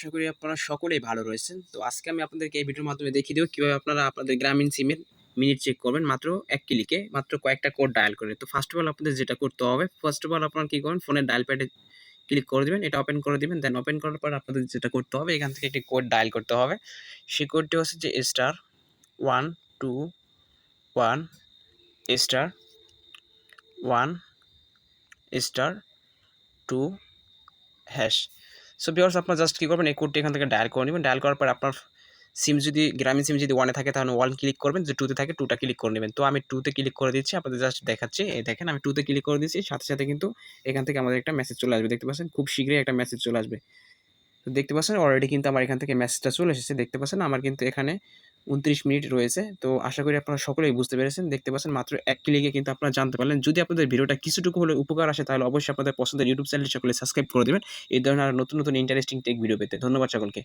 আশা করি আপনারা সকলেই ভালো রয়েছেন। তো আজকে আমি আপনাদেরকে এই ভিডিওর মাধ্যমে দেখিয়ে দেবো কীভাবে আপনারা আপনাদের গ্রামীণ সিমের মিনিট চেক করবেন মাত্র এক ক্লিকে মাত্র কয়েকটা কোড ডায়াল করে। তো ফার্স্ট অফ অল আপনাদের যেটা করতে হবে ফার্স্ট অফ অল আপনারা কী করবেন ফোনের ডায়াল প্যাডে ক্লিক করে দেবেন, এটা ওপেন করে দেবেন দেন ওপেন করার পর আপনাদের যেটা করতে হবে, এখান থেকে একটি কোড ডায়াল করতে হবে। সেই কোডটি হচ্ছে যে star one two one star one star two hash so বিয়ার্স আপনার জাস্ট কী করবেন? এই কোডটি এখান থেকে ডায়াল করে নেবেন। ডায়াল করার পর আপনার সিম যদি, গ্রামীণ সিম যদি ওয়ানে থাকে, তাহলে ওয়ান ক্লিক করবেন। যে টুতে থাকে টুটা ক্লিক করে নেবেন। তো আমি টুতে ক্লিক করে দিচ্ছি। আপনাদের জাস্ট দেখাচ্ছি। এই দেখেন, আমি টুতে ক্লিক করে দিচ্ছি। সাথে সাথে কিন্তু এখান থেকে আমাদের একটা মেসেজ চলে আসবে। দেখতে পাচ্ছেন? খুব শীঘ্রই একটা মেসেজ চলে আসবে। তো দেখতে পাচ্ছেন? অলরেডি কিন্তু আমার এখান থেকে মেসেজটা চলে এসেছে। দেখতে পাচ্ছেন? আমার কিন্তু এখানে উনত্রিশ মিনিট রয়েছে। তো আশা করি আপনারা সকলেই বুঝতে পেরেছেন। দেখতে পাচ্ছেন মাত্র এক ক্লিকে কিন্তু আপনারা জানতে পারলেন। যদি আপনাদের ভিডিওটা কিছুটুকু হলে উপকার আসে, তাহলে অবশ্যই আপনাদের পছন্দের ইউটিউব চ্যানেলটি সকলে সাবস্ক্রাইব করে দেবেন। এই ধরনের নতুন নতুন ইন্টারেস্টিং টেক ভিডিও পেতে। ধন্যবাদ সকলকে।